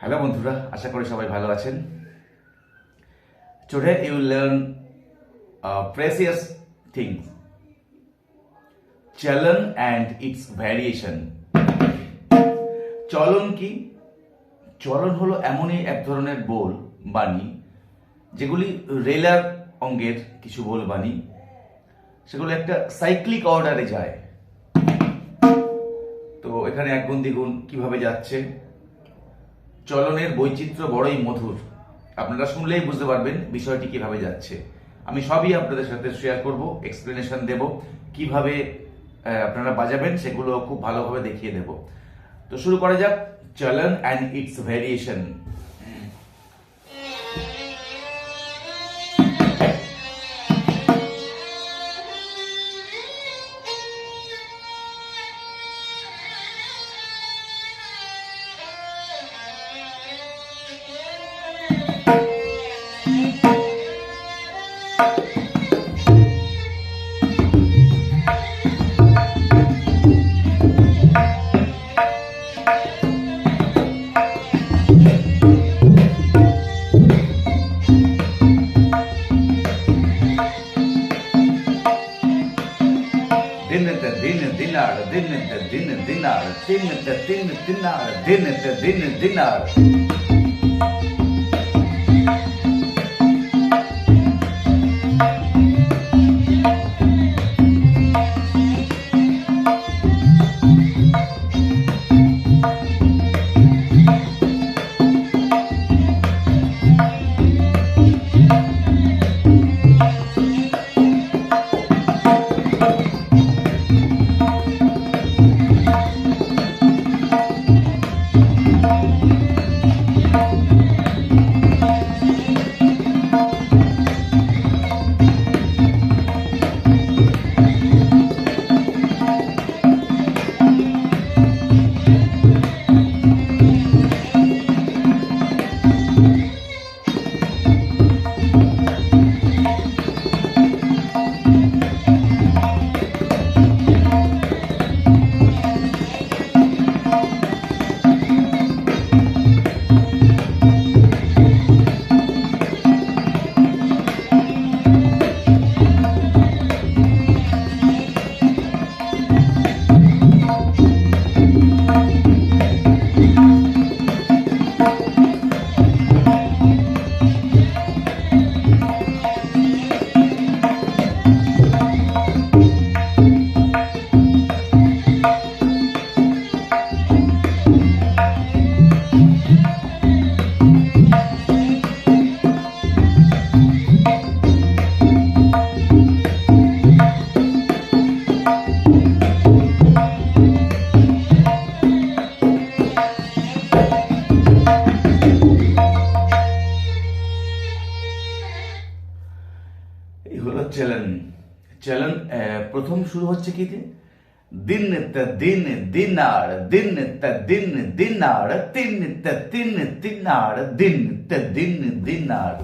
Hello বন্ধুরা, আশা করি সবাই ভালো আছেন। Today you learn precious things চলন অ্যান্ড ইটস ভ্যারিয়েশন চলন কি? চলন হলো এমনই এক ধরনের বোল, বাণী, যেগুলি রেলার অঙ্গের কিছু বোল, বাণী। সেগুলো একটা সাইক্লিক অর্ডারে যায়। তো এখানে এক গুণ দ্বিগুণ কীভাবে যাচ্ছে? চলনের বৈচিত্র্য বড়ই মধুর। আপনারা শুনলেই বুঝতে পারবেন বিষয়টি কীভাবে যাচ্ছে। আমি সবই আপনাদের সাথে শেয়ার করব এক্সপ্লেনেশন দেব, কীভাবে আপনারা বাজাবেন সেগুলো খুব ভালোভাবে দেখিয়ে দেব। তো শুরু করা যাক, চলন অ্যান্ড ইটস ভ্যারিয়েশন દિનાર દિન દિન દિનાર. চ্যালেন চ্যালেন প্রথম শুরু হচ্ছে কি দিয়ে দিন দিন আর, দিন দিন আর, তিন তিন তিনার দিন দিন দিনার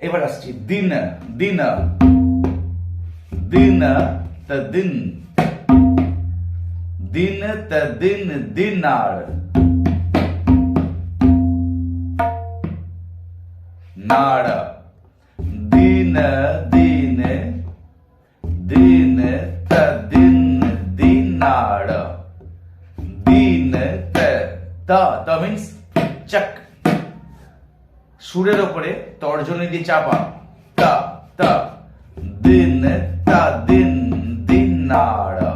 এবার আসছি দিন দিন দিন দিন দিন ত দিন দিনার। নাড় দিন দিন দিন ত দিন দিনার। দিন ত ত ত মিন্স চক সুরের ওপরে তর্জনী দিয়ে চাপা। তা তা। দিন তা দিন দিনার।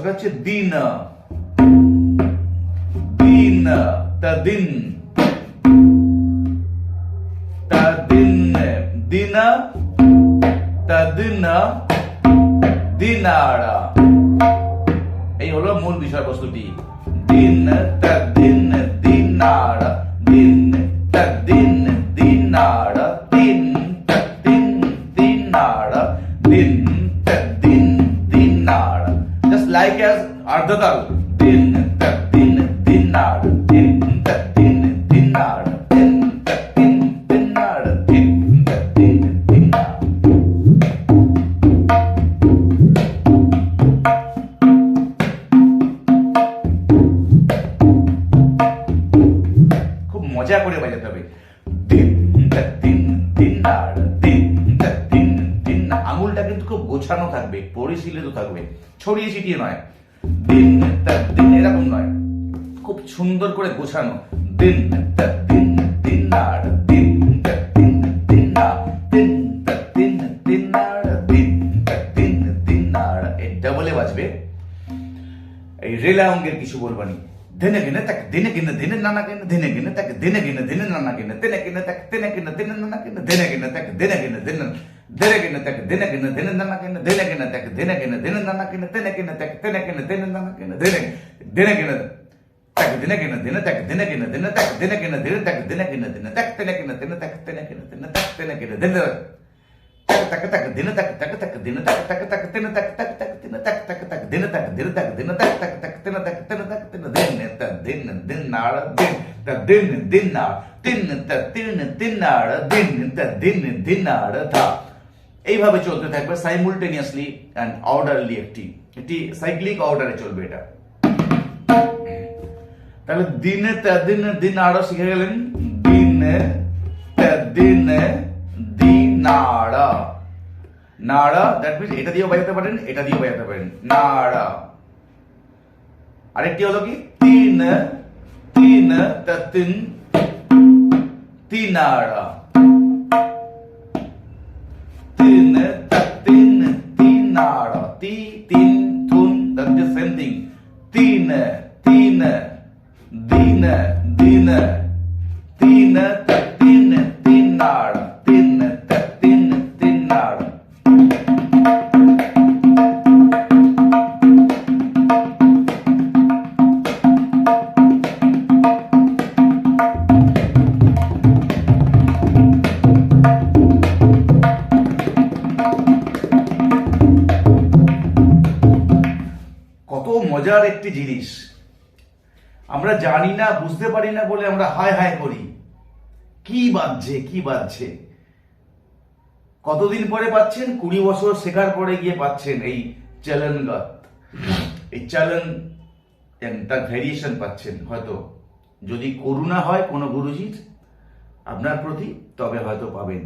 কথাটা হচ্ছে দিন। দিন, তা দিন। তা দিন এই হলো মূল বিষয়বস্তুটি। দিন, তা দিন তাল দিন তা দিন দিন নাড় দিন তা দিন দিন নাড় তা দিন দিন নাড় তা দিন দিন খুব মজা করে বাজাতে হবে দিন তা নাড় দিন তা দিন দিন না আঙুলটা কিন্তু খুব গোছানো থাকবে পরিশীলিত থাকবে ছড়িয়ে ছিটিয়ে নয় দিন তা দিন এরকম নয়। খুব সুন্দর করে গোছানো। দিন তা দিন দিন নাড় দিন তা দিন দিন। নাড় দিন তা দিন দিন নাড় দিন তা দিন দিন নাড় এই ডাবলে বাজবে। এই রেলা অঙ্গের কিছু বলবানি দিনে গিনে তাকে, দিনে গিনে, দিনে নানা গিনে, দিনে গিনে তাকে, দিনে গিনে, দিনে নানা গিনে, দিনে গিনে তাকে, দিনে গিনে, দিনে নানা গিনে, দিনে গিনে তাকে, দিনে গিনে, দিনে দিনে গিনে তাকে দিনে গিনে দিনে নানা গিনে দিনে গিনে তাকে দিনে গিনে দিনে নানা গিনে দিনে গিনে তাকে দিনে গিনে দিনে নানা গিনে দিনে দিনে গিনে তাকে দিনে গিনে দিনে তাকে দিনে গিনে দিনে তাকে দিনে গিনে দিনে তাকে দিনে গিনে দিনে তাকে দিনে গিনে দিনে তাকে দিনে গিনে দিনে তাকে দিনে গিনে দিনে tak tak tak din tak tak tak din tak tak tak din tak tak tak din tak tak tak din tak din tak din tak tak tak din tak din tak din এইভাবে চলতে থাকবে simultaneously and orderly একটি একটি cyclic অর্ডারে চলবে এটা। তাহলে দিনে দিন দিন আড়া শিখে গেলেন, দিনে দিনে দিনাড়া নাড়া। দ্যাট মিনস এটা দিয়েও বাজাতে পারেন, এটা দিয়েও বাজাতে পারেন। নাড়া। আরেকটি হলো কি? তিন তিন তিন তিনাড়া তিনাড়া তি তিন থুন দ্যাট ইজ সেম থিং তিন জিনিস আমরা জানি না, বুঝতে পারি না বলে আমরা হায় হায় করি। কি বাজছে কি বাজছে? কতদিন পরে পাচ্ছেন? কুড়ি বছর শেখার পরে গিয়ে পাচ্ছেন এই চলন এই চলন তার ভ্যারিয়েশন পাচ্ছেন হয়তো। যদি করুণা হয় কোনো গুরুজির আপনার প্রতি, তবে হয়তো পাবেন।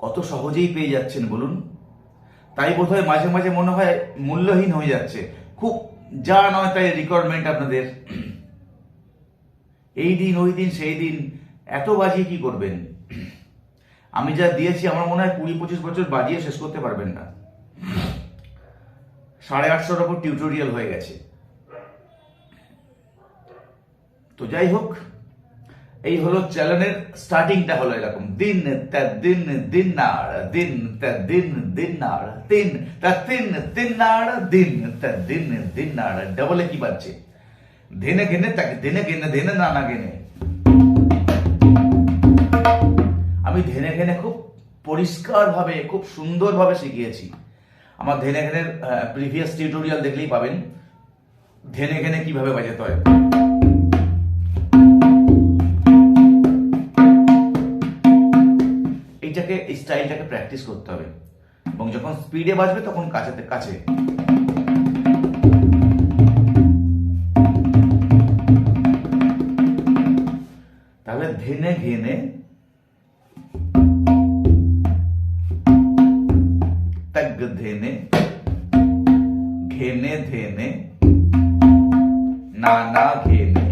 কত সহজেই পেয়ে যাচ্ছেন, বলুন। তাই বোধহয় মাঝে মাঝে মনে হয় মূল্যহীন হয়ে যাচ্ছে। খুব যা নয় তাই রিকোয়ারমেন্ট আপনাদের। এই দিন, ওই দিন, সেই দিন, এত বাজিয়ে কি করবেন? আমি যা দিয়েছি, আমার মনে হয় কুড়ি পঁচিশ বছর বাজিয়ে শেষ করতে পারবেন না। সাড়ে আটশোর ওপর টিউটোরিয়াল হয়ে গেছে। তো যাই হোক এই হলো চ্যানেলের স্টার্টিংটা হলো এরকম। দিন তা দিন দিন নাড়, দিন তা দিন দিন নাড়, তিন তা তিন তিন নাড়, দিন তা দিন দিন নাড়। ডবলে কি বাজছে? ধেনে ঘেনে তাকে, ধেনে ঘেনে ধেনে নানা ঘেনে আমি ধেনে ঘেনে খুব পরিষ্কার ভাবে খুব সুন্দর ভাবে শিখিয়েছি। আমার ধেনে ঘেনের প্রিভিয়াস টিউটোরিয়াল দেখলেই পাবেন। ধেনে ঘেনে কীভাবে বাজাতে হয়। স্টাইলটাকে প্র্যাকটিস করতে হবে। এবং যখন স্পিডে বাজবে তখন কাছেতে, কাছে। তাহলে ধেনে ঘেনে ধেনে ঘেনে ধেনে নানা ঘেনে।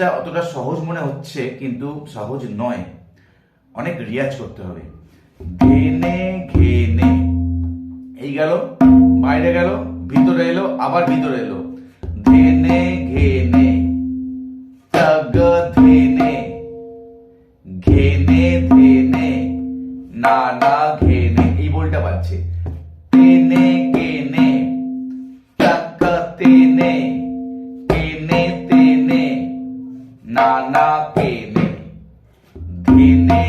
জিনিসটা অতটা সহজ মনে হচ্ছে, কিন্তু সহজ নয়। অনেক রিয়াজ করতে হবে। ঘেনে ঘেনে। এই গেল, বাইরে গেল, ভিতরে এলো, আবার ভিতরে এলো। ধেনে ঘেনে। তগ, ধেনে। ঘেনে, ধেনে। না না, ঘেনে। এই বলটা পাচ্ছে তেনে না না কেনে ধেনে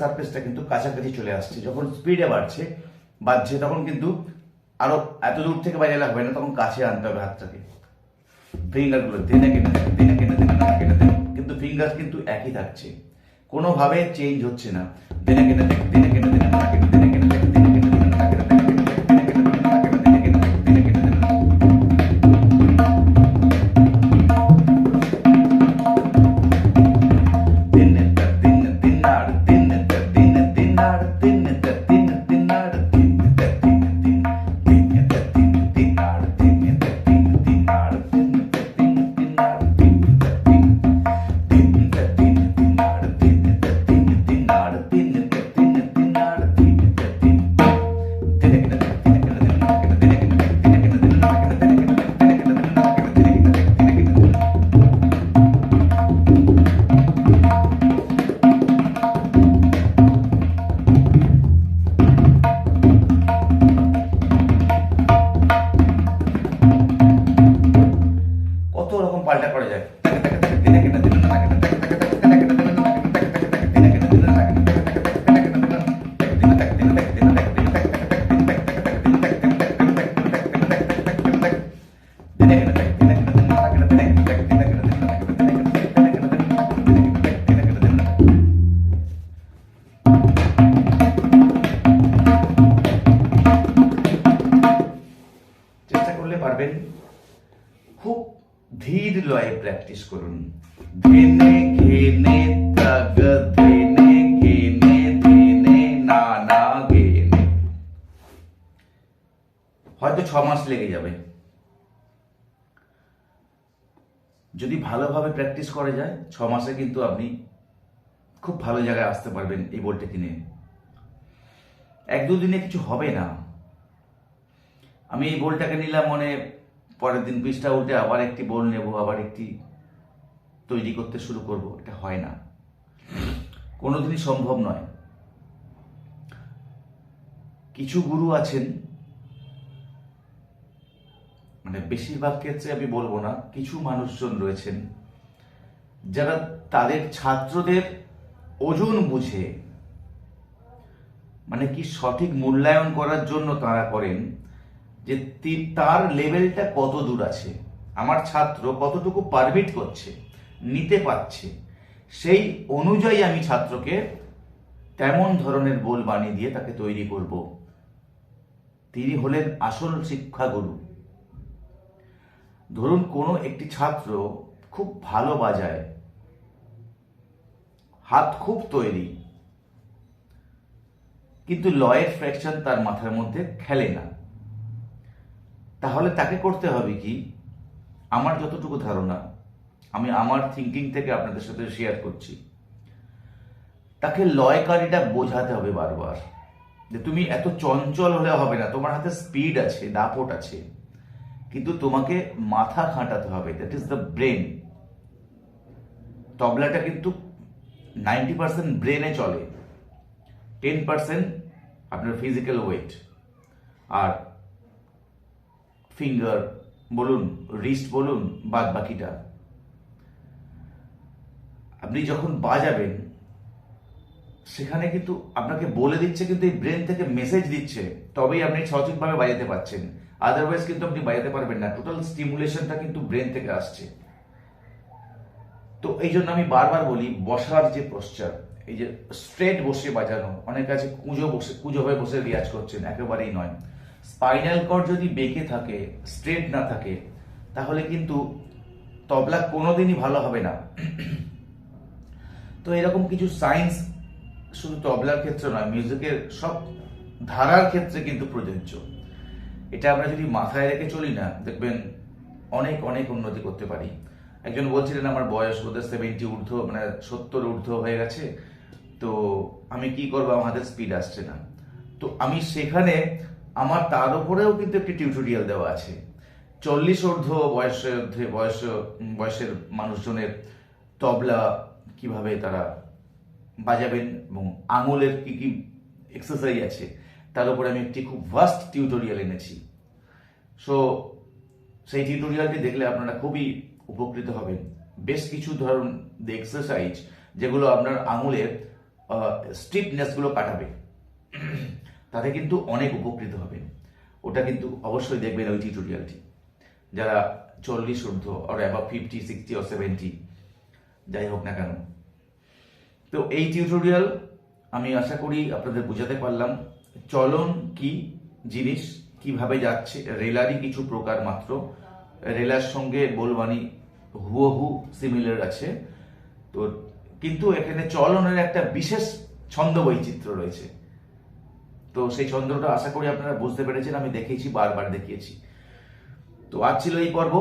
সারফেসটা কিন্তু কাছাকাছি চলে আসছে যখন স্পিডে বাড়ছে বাড়ছে তখন কিন্তু আরও এত দূর থেকে বাইরে লাগবে না তখন কাছে আনতে হবে হাতটাকে ফিঙ্গারগুলো দিনে কিনে দিনে কেটে দিনে না কেটে দিন কিন্তু ফিঙ্গার কিন্তু একই থাকছে কোনোভাবে চেঞ্জ হচ্ছে না দিনে কেটে দিনে কেটে দিনে না কেটে খুব ধীর লয়ে প্র্যাকটিস করুন। ধেনে ঘেনে তগ, ধেনে ঘেনে ধেনে, না না, ঘেনে। হয়তো ছ মাস লেগে যাবে। যদি ভালোভাবে প্র্যাকটিস করা যায়, ছ মাসে কিন্তু আপনি খুব ভালো জায়গায় আসতে পারবেন এই বলটা কিনে। এক দুদিনে কিছু হবে না। আমি এই বলটাকে নিলাম মনে পরের দিন পৃষ্ঠা উল্টে আবার একটি বল নেব, আবার একটি তৈরি করতে শুরু করব। এটা হয় না। কোনোদিনই সম্ভব নয়। কিছু গুরু আছেন মানে বেশিরভাগ ক্ষেত্রে আমি বলব না, কিছু মানুষজন রয়েছেন যারা তাদের ছাত্রদের ওজন বুঝে মানে কি সঠিক মূল্যায়ন করার জন্য তারা করেন। যে তার লেভেলটা কত দূর আছে, আমার ছাত্র কতটুকু পারমিট করছে, নিতে পারছে, সেই অনুযায়ী আমি ছাত্রকে তেমন ধরনের বল বানিয়ে দিয়ে তাকে তৈরি করব। তিনি হলেন আসল শিক্ষাগুরু। ধরুন কোনো একটি ছাত্র খুব ভালো বাজায়, হাত খুব তৈরি, কিন্তু লয়ের ফ্র্যাকশন তার মাথার মধ্যে খেলে না। তাহলে তাকে করতে হবে কি? আমার যতটুকু ধারণা, আমি আমার থিঙ্কিং থেকে আপনাদের সাথে শেয়ার করছি। তাকে লয়কারিটা বোঝাতে হবে বারবার, যে তুমি এত চঞ্চল হলে হবে না, তোমার হাতে স্পিড আছে, দাপট আছে, কিন্তু তোমাকে মাথা খাটাতে হবে দ্যাট ইজ দ্য ব্রেন তবলাটা কিন্তু নাইনটি পার্সেন্ট ব্রেনে চলে টেন পার্সেন্ট আপনার ফিজিক্যাল ওয়েট আর ফিঙ্গার বলুন রিস্ট বলুন, বাদ বাকিটা। আপনি যখন বাজাবেন, সেখানে কিন্তু আপনাকে বলে দিচ্ছে, কিন্তু এই ব্রেন থেকে মেসেজ দিচ্ছে, তবেই আপনি সঠিকভাবে বাজাতে পারছেন। আদারওয়াইজ কিন্তু আপনি বাজাতে পারবেন না। টোটাল স্টিমুলেশনটা কিন্তু ব্রেন থেকে আসছে। তো এই জন্য আমি বারবার বলি, বসার যে পোস্টার এই যে স্ট্রেট বসে বাজানো, অনেক আছে, কুঁজো বসে, কুঁজো হয়ে বসে রিয়াজ করছেন, একেবারেই নয়। স্পাইনাল কর্ড যদি বেঁকে থাকে, স্ট্রেট না থাকে, তাহলে কিন্তু তবলা কোনোদিনই ভালো হবে না। তো এরকম কিছু সায়েন্স শুধু তবলার ক্ষেত্রে নয়, মিউজিকের সব ধারার ক্ষেত্রে কিন্তু প্রযোজ্য। এটা আমরা যদি মাথায় রেখে চলি না, দেখবেন অনেক অনেক উন্নতি করতে পারি। একজন বলছিলেন, আমার বয়স বোধহয় সেভেন্টি ঊর্ধ্ব মানে সত্তর ঊর্ধ্ব হয়ে গেছে, তো আমি কি করব? হাতে স্পিড আসছে না। তো আমি সেখানে আমার তার উপরেও কিন্তু একটি টিউটোরিয়াল দেওয়া আছে। চল্লিশ ঊর্ধ্ব বয়সের বয়স, বয়সের মানুষজনের তবলা কীভাবে তারা বাজাবেন এবং আঙুলের কি কি এক্সারসাইজ আছে, তার উপরে আমি একটি খুব ভাস্ট টিউটোরিয়াল এনেছি। সো সেই টিউটোরিয়ালটি দেখলে আপনারা খুবই উপকৃত হবেন। বেশ কিছু ধরুন এক্সারসাইজ যেগুলো আপনার আঙুলের স্ট্রিপনেসগুলো কাটাবে। তাতে কিন্তু অনেক উপকৃত হবেন। ওটা কিন্তু অবশ্যই দেখবেন ওই টিউটোরিয়ালটি যারা চল্লিশ ঊর্ধ্ব আর অ্যাবাভ ফিফটি সিক্সটি ও সেভেন্টি যাই হোক না কেন। তো এই টিউটোরিয়াল আমি আশা করি আপনাদের বোঝাতে পারলাম। চলন কি জিনিস? কীভাবে যাচ্ছে? রেলারই কিছু প্রকার মাত্র। রেলার সঙ্গে বলবানি হুবহু সিমিলার আছে। তো কিন্তু এখানে চলনের একটা বিশেষ ছন্দ বৈচিত্র্য রয়েছে। তো সেই চন্দ্রটা আশা করি আপনারা বুঝতে পেরেছেন, আমি দেখিয়েছি, বারবার দেখিয়েছি। তো আজ ছিল এই পর্ব।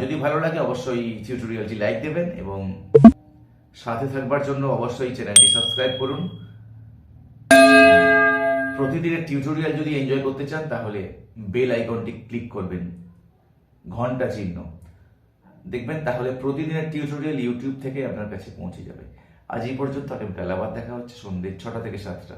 যদি ভালো লাগে, অবশ্যই টিউটোরিয়ালটি লাইক দেবেন এবং সাথে থাকবার জন্য অবশ্যই চ্যানেলটি সাবস্ক্রাইব করুন। প্রতিদিনের টিউটোরিয়াল যদি এনজয় করতে চান, তাহলে বেল আইকনটি ক্লিক করবেন। ঘণ্টা চিহ্ন। দেখবেন, তাহলে প্রতিদিনের টিউটোরিয়াল ইউটিউব থেকে আপনার কাছে পৌঁছে যাবে। আজ এই পর্যন্ত আগামীকাল আবার দেখা হচ্ছে সন্ধ্যে ছটা থেকে সাতটা।